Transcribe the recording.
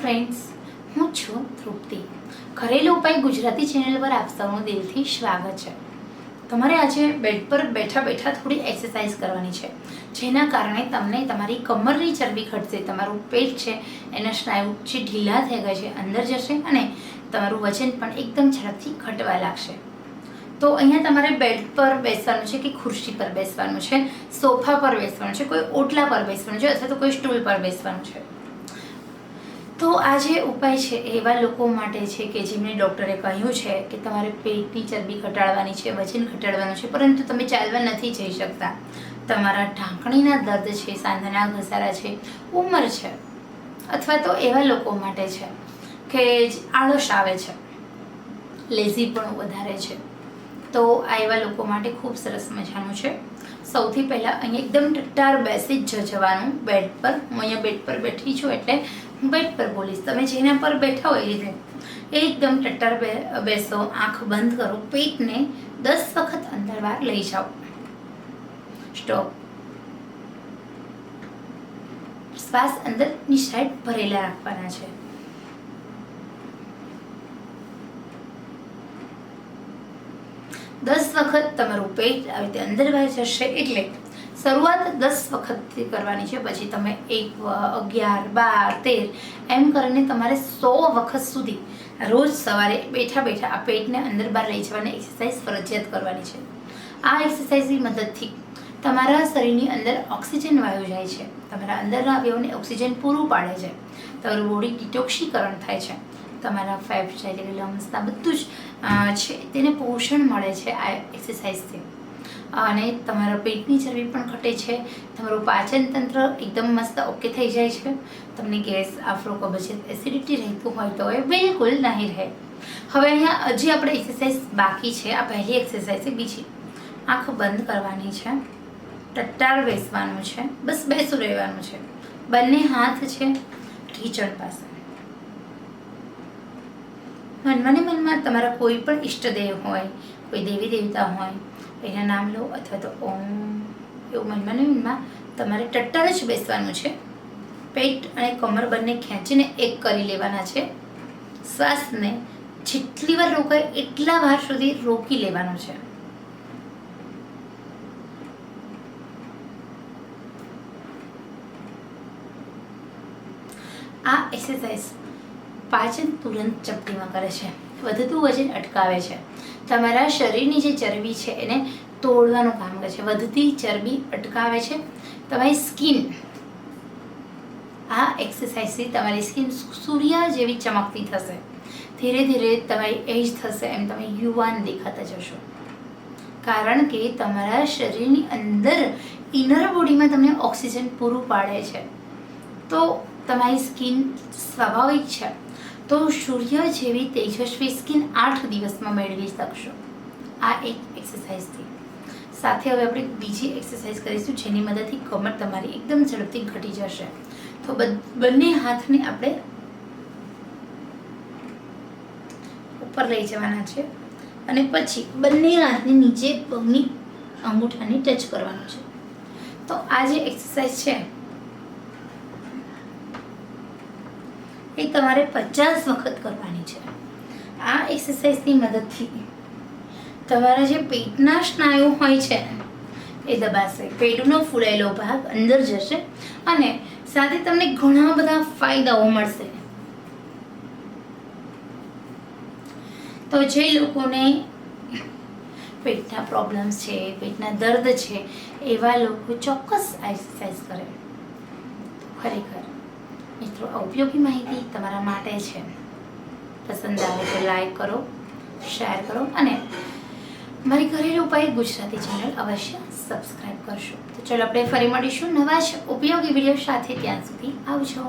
Friends હું છું તૃપ્તિ. ઘરેલું ઉપાય ગુજરાતી ચેનલ પર આપ સૌનું દિલથી સ્વાગત છે. તમારે આજે બેડ પર બેઠા બેઠા થોડી એક્સરસાઇઝ કરવાની છે. જેના કારણે તમને તમારી કમરની ચરબી ઘટશે, તમારું પેટ છે, એના સ્નાયુ જે ઢીલા થઈ ગયા છે, અંદર જશે અને તમારું વજન પણ એકદમ ઝડપથી ઘટવા લાગશે. તો અહીંયા તમારે બેડ પર બેસવાનું છે કે ખુરશી પર બેસવાનું છે, સોફા પર બેસવાનું છે, કોઈ ઓટલા પર બેસવાનું છે અથવા તો કોઈ સ્ટૂલ પર બેસવાનું છે. તો આ જે ઉપાય છે એવા લોકો માટે છે કે જેમને ડૉક્ટરે કહ્યું છે કે તમારે પેટની ચરબી ઘટાડવાની છે, વજન ઘટાડવાનું છે, પરંતુ તમે ચાલવા નથી જઈ શકતા. તમારા ઢાંકણીના દર્દ છે, સાંધાના ઘસારા છે, ઉંમર છે, અથવા તો એવા લોકો માટે છે કે આળસ આવે છે, લેઝી પણ વધારે છે. તો આ એવા લોકો માટે ખૂબ સરસ મજાનું છે. સૌથી પહેલાં અહીંયા એકદમ ટટ્ટાર બેસી જ જવાનું બેડ પર. હું અહીંયા બેડ પર બેઠી છું એટલે હું બેડ પર બોલીશ. તમે જેના પર બેઠા હોય એ રીતે એકદમ ટટ્ટાર બેસો, આંખ બંધ કરો, પેટને દસ વખત અંદર બહાર લઈ જાઓ. સ્ટોપ. શ્વાસ અંદર સાઈડ ભરેલા રાખવાના છે. દસ વખત તમારું પેટ આવી રીતે અંદર બહાર જશે એટલે શરૂઆત દસ વખતથી કરવાની છે, પછી તમે એક અગિયાર, બાર, તેર એમ કરીને તમારે સો વખત સુધી રોજ સવારે બેઠા બેઠા આ પેટને અંદર બહાર લઈ જવાની એક્સરસાઇઝ ફરજિયાત કરવાની છે. આ એક્સરસાઇઝની મદદથી તમારા શરીરની અંદર ઓક્સિજન વાયુ જાય છે. તમારા અંદરના અવયવને ઓક્સિજન પૂરું પાડે છે. તમારું બોડી ડિટોક્સીકરણ થાય છે. તમારા ફેફસા કે બધું જ છે, તેને પોષણ મળે છે આ એક્સરસાઇઝથી અને તમારા પેટની ચરબી પણ ઘટે છે, તમારું પાચન તંત્ર એકદમ મસ્ત ઓકે થઈ જાય છે. તમને ગેસ, આફરો, કબજિયાત એસિડિટી રહેતું હોય તો એ બિલકુલ નહીં રહે. હવે અહીંયા હજી આપણે એક્સરસાઇઝ બાકી છે, આ પહેલી એક્સરસાઇઝ છે, બીજી. આંખ બંધ કરવાની છે, ટટ્ટાર બેસવાનું છે, બસ બેસું રહેવાનું છે. બંને હાથ છે ઢીચણ પાસે. મનમાં ને મનમાં તમારા કોઈ પણ ઈષ્ટદેવ હોય, કોઈ દેવી દેવતા હોય, એના નામ લો અથવા તો ઓમ, એવું મનમાં ને મનમાં તમારે ટટ્ટાર જ બેસવાનું છે. પેટ અને કમર બંને ખેંચીને એક કરી લેવાના છે. શ્વાસને જેટલી વાર રોકાય એટલા વાર સુધી રોકી લેવાનો છે. આ એક્સરસાઇઝ પાચન તુરંત ચપટીમાં કરે છે. વધતું વજન અટકાવે છે. તમારા શરીરની જે ચરબી છે એને તોડવાનું કામ કરે છે. વધતી ચરબી અટકાવે છે. તમારી સ્કિન, આ એક્સરસાઇઝથી તમારી સ્કિન સૂર્ય જેવી ચમકતી થશે. ધીરે ધીરે તમારી એજ થશે એમ તમે યુવાન દેખાતા જશો. કારણ કે તમારા શરીરની અંદર ઇનર બોડીમાં તમને ઓક્સિજન પૂરું પાડે છે. તો તમારી સ્કિન સ્વાભાવિક છે. તો સૂર્ય જેવી તેજસ્વી સ્કિન આઠ દિવસમાં મેળવી શકશો. આ એક એક્સરસાઇઝથી સાથે હવે આપણે બીજી એક્સરસાઇઝ કરીશું જેની મદદથી કમર તમારી એકદમ ઝડપથી ઘટી જશે. તો બંને હાથને આપણે ઉપર લઈ જવાના છે અને પછી બંને હાથની નીચે પગની અંગૂઠાની ટચ કરવાનું છે. તો આ જે એક્સરસાઇઝ છે એ તમારે પચાસ વખત કરવાની છે. આ એક્સરસાઇઝની મદદથી. તમારા જે પેટના સ્નાયુ હોય છે, એ દબાશે. પેટનો ફૂલેલો ભાગ અંદર જશે અને સાથે તમને ઘણા બધા ફાયદાઓ મળશે. તો જે લોકોને પેટના પ્રોબ્લેમ્સ છે, પેટના દર્દ છે, એવા લોકો ચોક્કસ એક્સરસાઇઝ કરે. ખરેખર. મિત્રો ઉપયોગી માહિતી તમારા માટે છે. પસંદ આવે તો લાઈક કરો શેર કરો અને મારી ઘરેલું ઉપાય ગુજરાતી ચેનલ અવશ્ય સબસ્ક્રાઈબ કરશો. તો ચલો આપણે ફરી મળીશું નવા જ ઉપયોગી વીડિયો સાથે. ત્યાં સુધી આવજો.